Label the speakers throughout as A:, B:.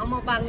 A: เอามาบัง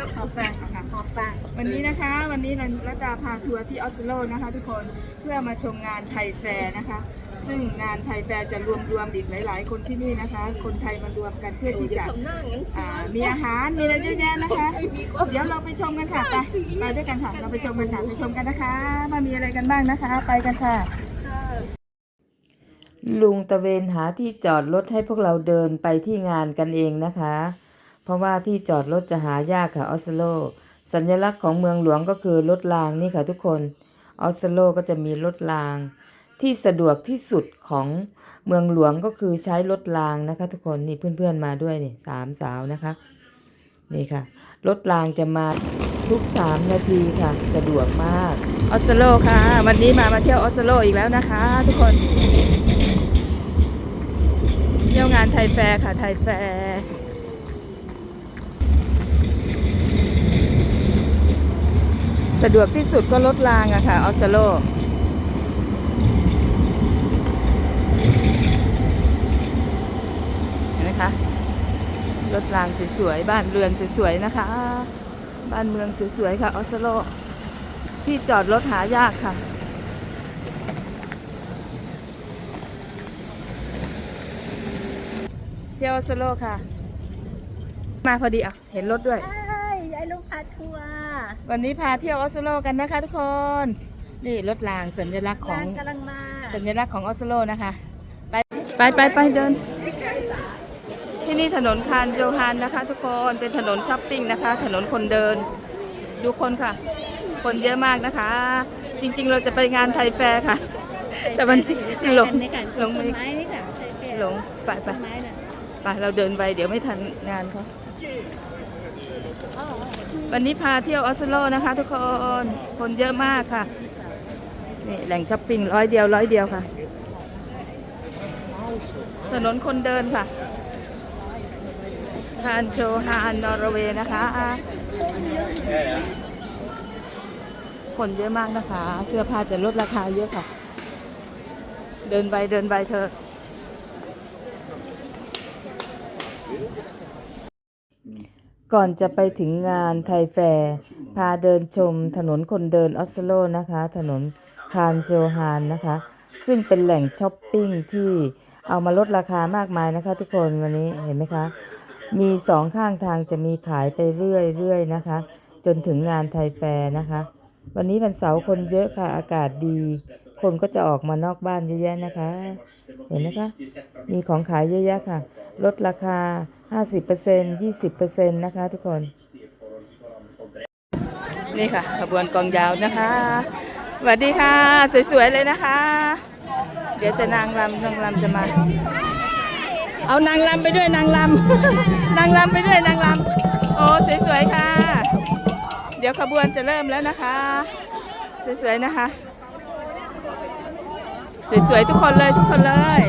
B: กับหอบแฟงค่ะ
A: หอบฟาง
B: วันนี้นะคะ วันนี้นันรัตดาพาทัวร์ที่ออสโลนะคะ ทุกคนเพื่อมาชมงานไทยแฟร์นะคะ ซึ่งงานไทยแฟร์จะรวมรวมอีกหลาย ๆ คนที่นี่นะคะ คนไทยมารวมกันเพื่อที่จะ
A: ทำหน้างั้นสิ
B: อ่ามีอาหารมีอะไรเยอะแยะนะคะ เดี๋ยวเราไปชมกันค่ะไปไปด้วยกันค่ะเราไปชมกันค่ะไปชมกันนะคะว่ามีอะไรกันบ้างนะคะ ไปกันค่ะ
C: ลุงตะเวนหาที่จอดรถให้พวกเราเดินไปที่งานกันเองนะคะ เพราะว่าที่จอดรถจะหายากค่ะออสโล สัญลักษณ์ของเมืองหลวงก็คือรถรางนี่ค่ะทุกคนออสโลก็จะมีรถราง ที่สะดวกที่สุดของเมืองหลวงก็คือใช้รถรางนะคะ ทุกคนนี่เพื่อนๆมาด้วยนี่สามสาวนะคะนี่ค่ะรถรางจะมาทุกสามนาทีค่ะ สะดวกมากออสโลค่ะ วันนี้มามาเที่ยวออสโลอีกแล้วนะคะ ทุกคนเที่ยวงานไทยแฟร์ค่ะไทยแฟร์ สะดวกที่สุดก็รถรางอะค่ะออสโลเห็นไหมคะรถรางสวยๆบ้านเรือนสวยๆนะคะ บ้านเมืองสวยๆค่ะออสโล ที่จอดรถหายากค่ะเที่ยวออสโลค่ะ มาพอดีอะเห็นรถด้วย
A: ใช่ยายลูกพาทัวร์
C: วันนี้พาเที่ยวออสโลกันนะคะทุกคน นี่รถรางสัญลักษณ์ของ
A: งานกำลังมา
C: สัญลักษณ์ของออสโลนะคะ ไปไปไปไปเดิน ที่นี่ถนนคานโจฮานนะคะ ทุกคนเป็นถนนช้อปปิ้งนะคะ ถนนคนเดิน ดูคนค่ะ คนเยอะมากนะคะ จริงๆ เราจะไปงานไทยแฟร์ค่ะ แต่มันหลงหลง
A: ต้
C: ไม่
A: นไม้นี่ค่ะใช่
C: หลงไปไป
A: ต้นไม้น่ะ
C: ไปเราเดินไปเดี๋ยวไม่ทันงานเขา วันนี้พาเที่ยวออสโลนะคะ ทุกคน คนเยอะมากค่ะ นี่แหล่งช้อปปิ้งร้อยเดียวร้อยเดียวค่ะ ถนนคนเดินค่ะคานโชฮานนอร์เวย์นะคะ คนเยอะมากนะคะ เสื้อผ้าจะลดราคาเยอะค่ะ เดินไปเดินไปเธอ ก่อนจะไปถึงงานไทยแฟร์พาเดินชมถนนคนเดินออสโลนะคะ ถนนคานโจฮานนะคะ ซึ่งเป็นแหล่งช้อปปิ้งที่เอามาลดราคามากมายนะคะ ทุกคนวันนี้เห็นไหมคะ มีสองข้างทางจะมีขายไปเรื่อยๆนะคะ จนถึงงานไทยแฟร์นะคะ วันนี้วันเสาร์คนเยอะค่ะอากาศดี คนก็จะออกมานอกบ้านเยอะแยะนะคะ เห็นไหมคะ มีของขายเยอะแยะค่ะ ลดราคา 50% 20%นะคะทุกคน นี่ค่ะ ขบวนกองยาวนะคะสวัสดีค่ะ สวยๆเลยนะคะ เดี๋ยวจะนางรำนางรำจะมา เอานางรำไปด้วยนางรำนางรำไปด้วยนางรำโอ้สวยๆค่ะ เดี๋ยวขบวนจะเริ่มแล้วนะคะ สวยๆนะคะ สวยๆ ทุกคนเลยทุกคนเลย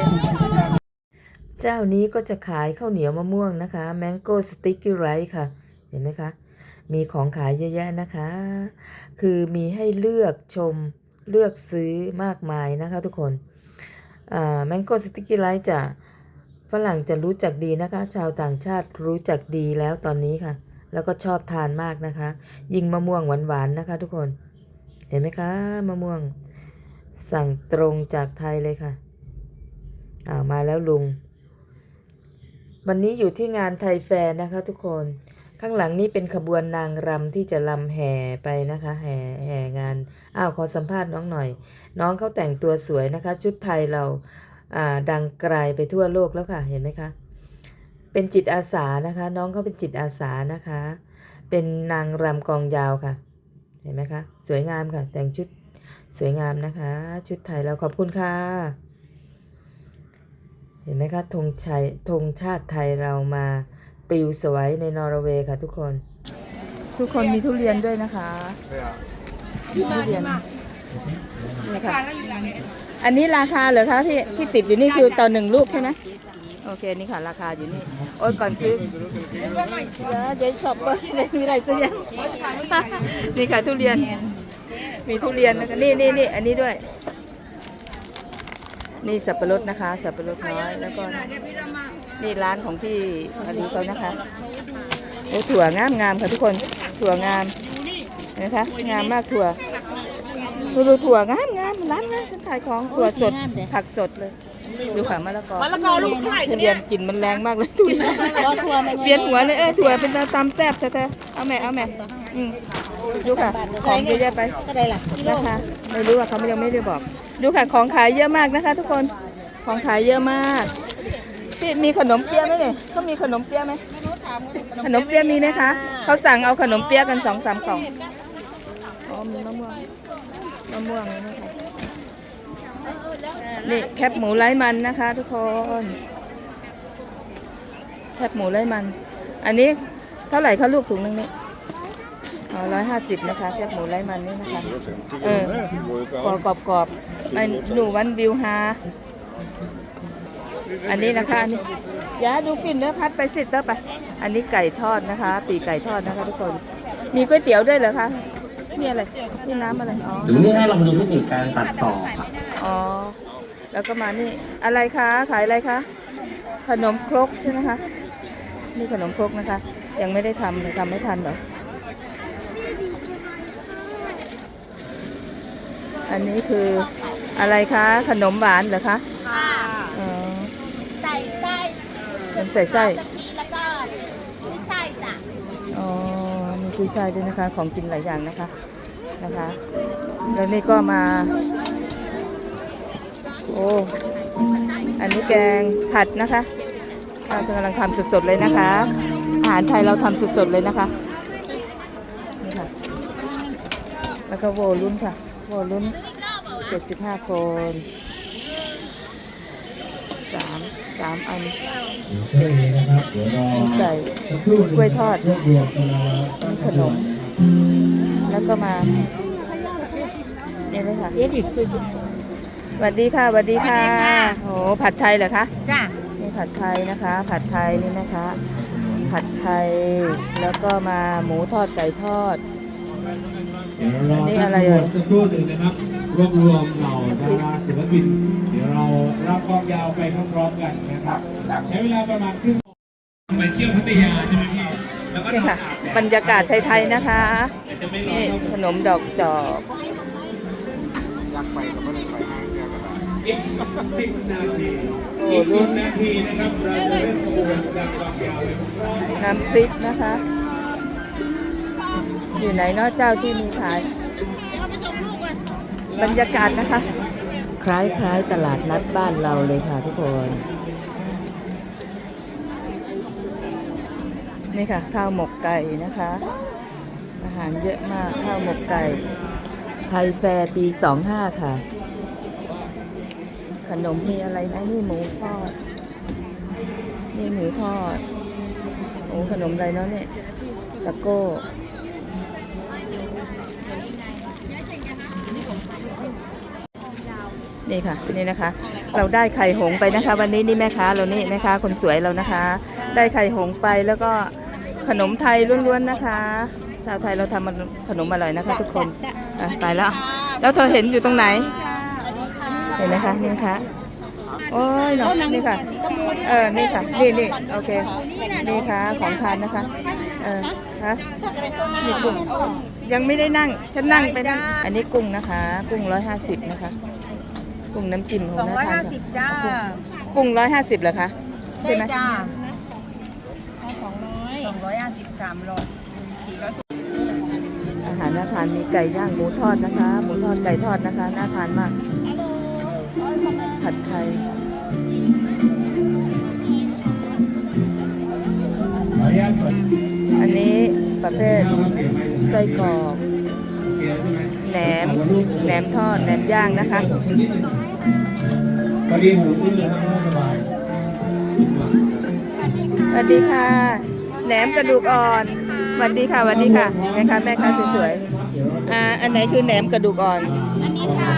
C: เจ้านี้ก็จะขายข้าวเหนียวมะม่วงนะคะ Mango Sticky Rice ค่ะ เห็นไหมคะ มีของขายเยอะแยะนะคะ คือมีให้เลือกชมเลือกซื้อมากมายนะคะทุกคนอ่า Mango Sticky Rice จะฝรั่งจะรู้จักดีนะคะ ชาวต่างชาติรู้จักดีแล้วตอนนี้ค่ะ แล้วก็ชอบทานมากนะคะ ยิ่งมะม่วงหวานๆนะคะ ทุกคน เห็นไหมคะมะม่วง สั่งตรงจากไทยเลยค่ะอ้าวมาแล้วลุง วันนี้อยู่ที่งานไทยแฟร์นะคะ ทุกคน ข้างหลังนี่เป็นขบวนนางรำที่จะรำแห่ไปนะคะ แห่แห่งาน อ้าวขอสัมภาษณ์น้องหน่อย น้องเขาแต่งตัวสวยนะคะ ชุดไทยเราอ่าดังไกลไปทั่วโลกแล้วค่ะ เห็นไหมคะ เป็นจิตอาสานะคะ น้องเขาเป็นจิตอาสานะคะ เป็นนางรำกองยาวค่ะ เห็นไหมคะ สวยงามค่ะ แต่งชุด สวยงามนะคะ ชุดไทยเราขอบคุณค่ะ เห็นไหมคะธงชัยธงชาติไทยเรามาปลิวสวยในนอร์เวย์ค่ะทุกคน ทุกคนมีทุเรียนด้วยนะคะมีทุเรียนนี่ค่ะอันนี้ราคาเหรอคะที่ที่ติดอยู่นี่คือต่อหนึ่งลูกใช่ไหมโอเคนี่ค่ะราคาอยู่นี่โอ้ยก่อนซื้อเดี๋ยวเดี๋ยวช็อปเปอร์มีอะไรซื้อยังนี่ค่ะทุเรียน มีทุเรียนนะคะนี่นี่นี่อันนี้ด้วย นี่สับปะรดนะคะ สับปะรดน้อยแล้วก็นี่ร้านของพี่อลีเขานะคะ
B: โอ้ถั่วงามงามค่ะทุกคนถั่วงามนะคะงามมากถั่วดูดูถั่วงามงามร้านนะฉันขายของถั่วสดผักสดเลยดูค่ะมะละกอ
D: มะละกอลูกเท่าไหร่
B: ทุ
D: คะ
B: เรี
D: เนี่ยย
B: นกลิ่นมันแรงมากเลยทุเรียน
A: รอทัวร์มัน
B: เวียนหัวเลยเออถั่วเป็นตำแซ่บแท้ๆเอาแม่เอาแม่อืม ดูค่ะ ของเยอะแยะไป
A: ก็ได้ล่ะ
B: นะคะไม่รู้ว่าเขายังไม่ได้บอก ดูค่ะ ของขายเยอะมากนะคะ ทุกคน ของขายเยอะมากพี่มีขนมเปี๊ยะไหมเนี่ยเขามีขนมเปี๊ยะไหมขนมเปี๊ยะมีไหมคะ เขาสั่งเอาขนมเปี๊ยะกันสองสามกล่องอ๋อมีมะม่วง มะม่วงนะคะนี่แคบหมูไร้มันนะคะ ทุกคน แคบหมูไร้มัน อันนี้เท่าไหร่คะลูกถุงนึงนี่ อ๋อร้อยห้าสิบนะคะแคบหมูไร้มันนี่นะคะ เออกรอบกรอบกรอบๆมันหนูวันวิวฮาอันนี้นะคะอันนี้อย่าดูฟินเนื้อพัดไปสิเตอร์ไป อันนี้ไก่ทอดนะคะ ปีกไก่ทอดนะคะทุกคน มีก๋วยเตี๋ยวด้วยเหรอคะนี่อะไรนี่น้ำอะไรอ๋อ
E: ถึงนี่ให้เรามาดูเทคนิคการตัดต่อครับ
B: อ๋อแล้วก็มานี่อะไรคะขายอะไรคะขนมครกใช่ไหมคะนี่ขนมครกนะคะ ยังไม่ได้ทำเลยทำไม่ทันเหรอ อันนี้คืออะไรคะ ขนมหวานเหรอคะ
A: ค่ะ
B: อ๋อ
A: ใส่ไส้
B: มันใส่ไส้
A: กะทิแล้วก็ไม่ใช่จ้ะ
B: อ๋อมีกุ้ยช่ายด้วยนะคะ ของกินหลายอย่างนะคะ นะคะ แล้วนี่ก็มา โอ้ อันนี้แกงผัดนะคะเรากำลังทำสดๆเลยนะคะ อาหารไทยเราทำสดๆเลยนะคะนี่ค่ะ แล้วก็โวลุ่นค่ะ โวลุ่น75คนสามสามอัน
E: เชื่อเลยนะครับเดี๋ยวรอ
B: มีไก่
E: สักครู่หนึ่ง
B: กล้วยทอด
E: รวบรวมกันแล้ว
B: มีขนม แล้วก็มานี่เลยค่ะสวัสดีค่ะสวัสดีค่ะโอ้ผัดไทยเหรอคะ
A: จ้ะ
B: นี่ผัดไทยนะคะ ผัดไทยนี่นะคะ ผัดไทยแล้วก็มาหมูทอดไก่ทอด
E: เดี๋ยวรอ
B: นี่อะไรเอ่ย
E: สักครู่หนึ่งนะครับ รวบรวมเหล่าดาราศิลปิน เดี๋ยวเรารับกองยาวไปพร้อมๆกันนะครับ ใช้เวลาประมาณครึ่งไปเที่ยวพัทยาใช่ไหมพี่แล้วก็
B: นี่
E: นอน
B: ค่ะ
E: อาบแดด
B: บรรยากาศไทย ๆ นะคะ
E: แต่จะไม่ร้อ
B: นี่
E: น
B: ขนมดอกจอก
E: อีกสิบนาที
B: โอ้
E: อีก
B: รุ่
E: สิ
B: น
E: บนาทีนะครับเราจะเริ่มขบวนดังกองยาวไปพร้อมๆ
B: น้ำพริกนะคะ อยู่ไหนเนาะเจ้าที่มีขาย บรรยากาศนะคะ คล้ายๆตลาดนัดบ้านเราเลยค่ะทุกคน นี่ค่ะ ข้าวหมกไก่นะคะ อาหารเยอะมากข้าวหมกไก่ ไทยแฟร์ปี 25 ค่ะ ขนมมีอะไรไหมนี่หมูทอด นี่หมูทอดโอ้ขนมอะไรเนาะเนี่ยตะโก้ นี่ค่ะนี่นะคะ เราได้ไข่หงส์ไปนะคะ วันนี้นี่แม่ค้าเรานี่แม่ค้าคนสวยเรานะคะ ได้ไข่หงส์ไปแล้วก็ขนมไทยล้วนๆนะคะชาวไทยเราทำขนมอร่อยนะคะ ทุกคนอะไปแล้ว แล้วเธอเห็นอยู่ตรงไหนเห็นไหมคะนี่นะคะโอ้ยเนาะนี่ค่ะเออนี่ค่ะนี่นี่โอเคนี่ค่ะของทานนะคะเออฮะนี่กุ้งยังไม่ได้นั่งฉันนั่งไปนั่งอันนี้กุ้งนะคะ กุ้งร้อยห้าสิบนะคะ กุ้งน้ำจิ้มของน้าทานค่ะ
D: จ้า
B: กุ้งร้อยห้าสิบเหรอคะใช่ไหม
D: จ้าสองร้อยสองร้อยห้าสิบสามร้อยสี่ร้อย
B: อาหารน่าทานมีไก่ย่างหมูทอดนะคะ หมูทอดไก่ทอดนะคะน่าทานมาก ผัดไทย
E: ขออนุญาตเปิด
B: อันนี้ประเภทไส้กรอก
E: เกียร์ใช่ไหม
B: แหนมแหนมทอดแหนมย่างนะคะ
E: พอดีหูอื้อครับไม่สบาย
B: สวัสดีค่ะ แหนมกระดูกอ่อนสวัสดีค่ะสวัสดีค่ะแม่ค้าแม่ค้าสวยๆอ่าอันไหนคือแหนมกระดูกอ่อน
A: อันนี้ค่ะ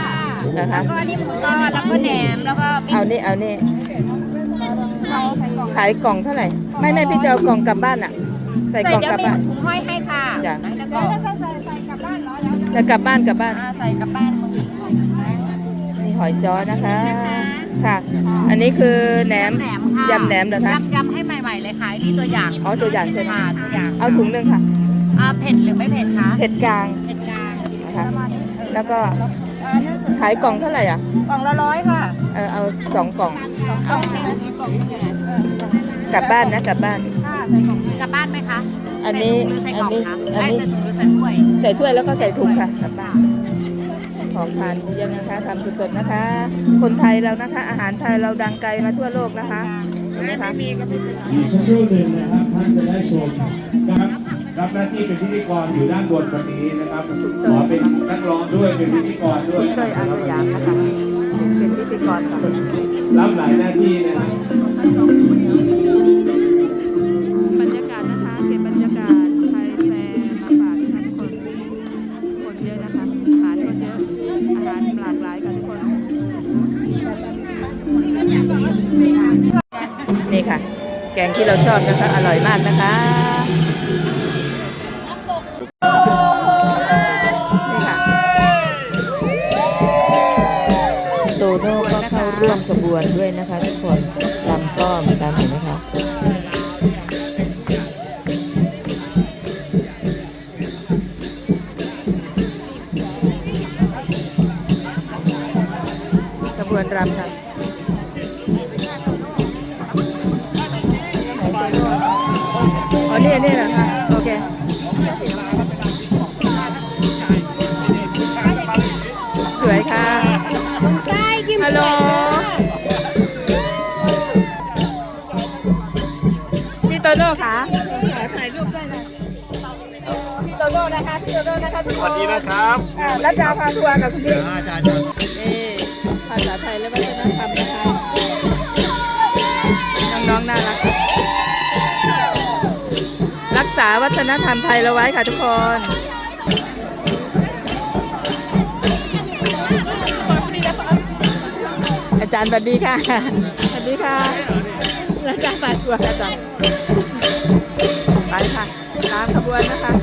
B: นะคะ
A: ก็อันนี้หมูทอดแล้วก็แหนมแล้วก็
B: เอานี่เอานี่ขายกล่องเท่าไหร่ ไม่ไม่พี่จะเอากล่องกลับบ้านอะ ใส่กล่องกลับบ้าน
A: ถุงห้อยให้ค่ะ
B: จ้ะ
A: แล้วก็
B: จะกลับบ้านกลับบ้าน
A: อ่าใส่กลับบ้านมึง
B: มีหอยจ้อนะคะ ค่ะ อันนี้คือแหนม
A: แหนมค่ะ
B: ยำแหนมเหรอคะ
A: ยำยำให้ใหม่ๆเลยเลยค่ะอันนี่ตัวอย่าง
B: อ๋อตัวอย่างใช่ไหม
A: ค่ะตัวอย่าง
B: เอาถุงหนึ่งค่ะ
A: อ่าเผ็ดหรือไม่เผ็ดคะ
B: เผ็ดกลาง
A: เผ็ดกลาง
B: นะคะแล้วก็ ขายกล่องเท่าไหร่อะ
F: กล่องละร้อยค่ะ
B: เออเอาสองกล่อง
A: กล่องใช่ไหม
B: กลับบ้านนะกลับบ้าน
F: ค่ะใส่กล่อง
A: กลับบ้านไหมคะ
B: อันนี้
A: ใส่ถุงหรือใส่ก
B: อั
A: ล่
B: น
A: อง
B: นี้
A: คะ
B: อัน
A: ไอ้
B: นี้
A: ใส่ถุงหรือใส่ถ้วย
B: ใส่ถ้วยแล้วก็ใส่ถุงค่ะกลับบ้าน ของทานเยอะนะคะทำสดๆนะคะ คนไทยเรานะคะ อาหารไทยเราดังไกลมาทั่วโลกนะคะเห็นไหมคะ
E: อีกสักครู่หนึ่งนะครับท่านจะได้ชมนะครับรับหน้าที่เป็นพิธีกรอยู่ด้านบนวันนี้นะครับขอเป็นนักร้องด้วยเป็นพิธีกรด้วย
B: เตยอาสยามนะคะเป็นพิธีกรค่ะ
E: รับหลายหน้าที่นะครับ
B: นี่ค่ะ แกงที่เราชอบนะคะอร่อยมากนะคะนี่ค่ะโตโน่ก็เข้าร่วมขบวนด้วยนะคะทุกคนลำก็เหมือนกันเห็นไหมคะขบวนรำค่ะ นี่นี่เหรอคะโอเคสวยค่ะ
A: ใต้กิม
B: ฮัลโหลพี่โตโน่ค่ะถ่ายรูปด้วยนะพี่โตโน่นะคะพี่โตโน่นะคะทุกคน
E: สวัสดีนะครับ
B: อ่ารัชดาพาทัวร์กับคุณพี่นี่ภาษาไทยและวัฒนธรรม ษาวัฒนธรรมไทยเราไว้ค่ะทุกคนอาจารย์สวัสดีค่ะสวัสดีค่ะอาจารย์ฝากตัวอาจารย์ไปค่ะตามขบวนนะคะ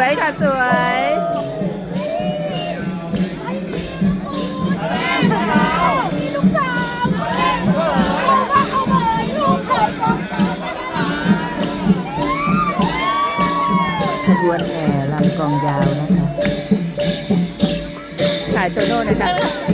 B: วยค่ะ สวยขบวนแห่ลำกองยาวนะคะถ่ายโตโน่นะคะ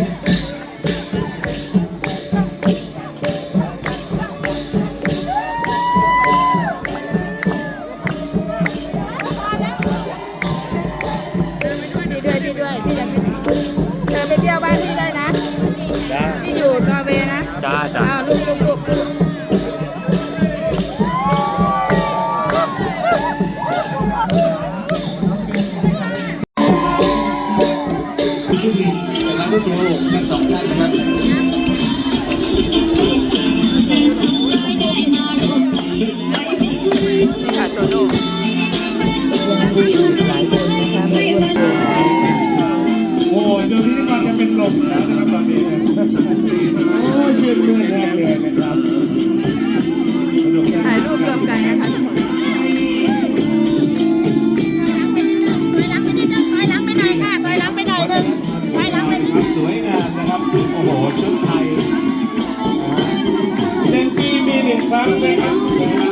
E: ครั้งนะครับ
B: นะ
E: ฮะ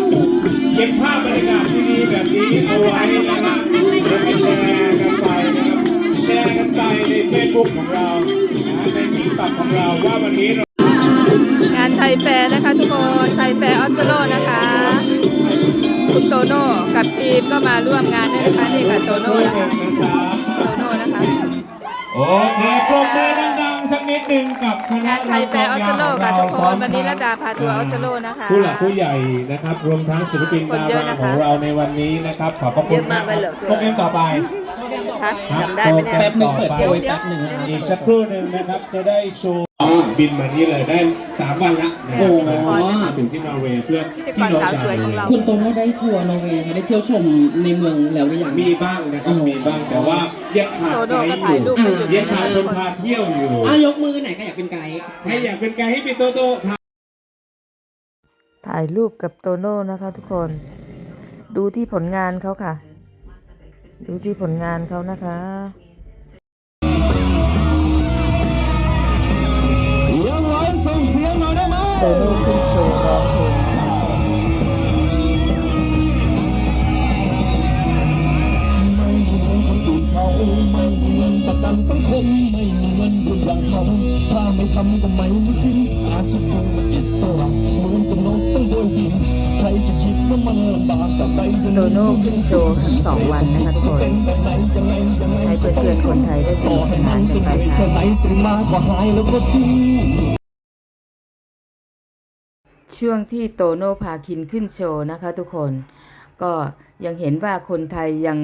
E: เก็บภาพบรรยากาศดีๆแบบนี้เอาไว้นะครับแล้วก็แชร์กันไปนะครับแชร์กันไปในเฟซบุ๊กของเรานะในทิกต็อกของเราว่าวันนี้เรา
B: งานไทยแฟร์นะคะทุกคนไทยแฟร์ออสโลนะคะคุณโตโน่กับทีมก็มาร่วมงานด้วยนะคะนี่ค่ะโตโน่นะคะ
E: นะครับ
B: โตโน่นะคะ
E: โอเคปรบมือดังๆสัก นิดหนึ่งกับคณะ
B: งานไทยแฟร์ออสโลค่ะทุกคนวันนี้ระดาพาทัวร์ออสโลนะคะ
E: ผู้หลักผู้ใหญ่นะครับ รวมทั้งศิลปิน
B: คน
E: ดา
B: เยอะ
E: รา
B: นะคะ
E: ของเราในวันนี้นะครับ ขอบพระคุณ
B: เยอะมากเลยเหรอ
E: โปรแกรมต่อไป
B: ค
C: คะ
E: ครับ
C: จำได้ไหมเนี่ย
E: โปร
G: แป๊บหนึ่ง
E: ต่อ
G: เปิด
E: ไป
G: เดียวไว้แป๊บหนึ่งนะ
E: อีกสักครู่หนึ่งนะครับจะได้โชว์บินมานี่เลยได้สามวันละนะค
G: โอ้
E: รับ
G: โห
E: มาถึงที่นอร์เวย์เพื่อ
B: พิธีก
E: พี่
B: ร
E: น้อง
B: สาว
E: ชาว
B: สวยของ
E: นอ
B: เรา
E: ร์เวย์
G: คุณโตโน่ได้ทัวร์นอร์เวย์ได้เที่ยวชมในเมืองแล้วหรือยัง
E: มีบ้างนะครับมีบ้างแต่ว่ายังขาด
C: โต
E: ไก
C: โน่
E: ด์
C: ก็ถ่ายรูป
E: อ
C: ไป
E: ยู่
C: อยู่
E: ยังขาดคนพาเที่ยวอยู่
G: อะยกมือไหนใครอยากเป็นไกด์
E: ใครอยากเป็นไกด์ให้พี่โตโต้พา
C: ถ่ายรูปกับโตโน่นะคะทุกคน ดูที่ผลงานเขาค่ะ ดูที่ผลงานเขานะคะโตโน่ขึ้นโชว์ร้องเพลง
H: เขาไม่มีเงินประกันสังคม ไม่มีเงินบุญอย่างเขาถ้าไม่ทำก็ไม่มีกินอาชีพคงมันอิสระ
C: โตโน่ขึ้นโชว์ทั้งสองวันนะคะทุกคน
H: เป็นแบบไหนยังไงยังไง
C: ให้เพื่อนๆคนไทยได้ส
H: ต่อ
C: นุกส
H: ให้
C: นา
H: มันน
C: กั
H: จะ
C: น
H: เห
C: ไป
H: นื่อย
C: ค่ะ
H: แค่ไหนตื่นมาก็หายแล้วก็สู้
C: ช่วงที่โตโน่พาคินขึ้นโชว์นะคะทุกคน ก็ยังเห็นว่าคนไทยยัง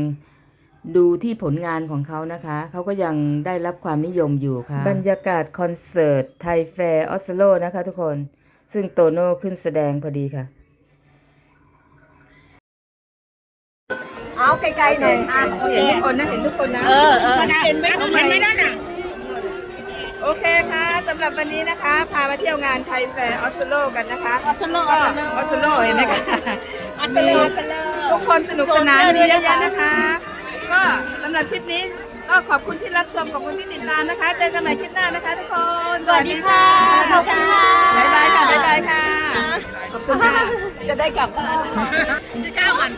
C: ดูที่ผลงานของเขานะคะ เขาก็ยังได้รับความนิยมอยู่ค่ะ บรรยากาศคอนเสิร์ตไทยแฟร์ออสโลนะคะทุกคน ซึ่งโตโน่ขึ้นแสดงพอดีค่ะ
B: เอาไกลๆหน่อยเห็นทุกคนนะเห็นทุกคนนะ
A: เออเออเห็นไหมเห็นไหมนั่นน่ะ
B: โอเคค่ะสำหรับวันนี้นะคะ พามาเที่ยวงานไทยแฟร์ออสโลกันนะคะ
A: ออสโล
B: ก็ออสโลเห็นไหมคะ
A: ออสโลออสโล
B: ทุกคนสนุกสนานดีเยอะแยะนะคะ ก็สำหรับคลิปนี้ก็ขอบคุณที่รับชมขอบคุณที่ติดตามนะคะ เจอกันใหม่คลิปหน้านะคะทุกคน
A: สวัสดีค่ะขอบคุณค่ะ
B: บ๊ายบายค่ะบ๊ายบายค่ะ ขอบคุณค่ะ
A: จะได้กลับบ้านจะก้าววัน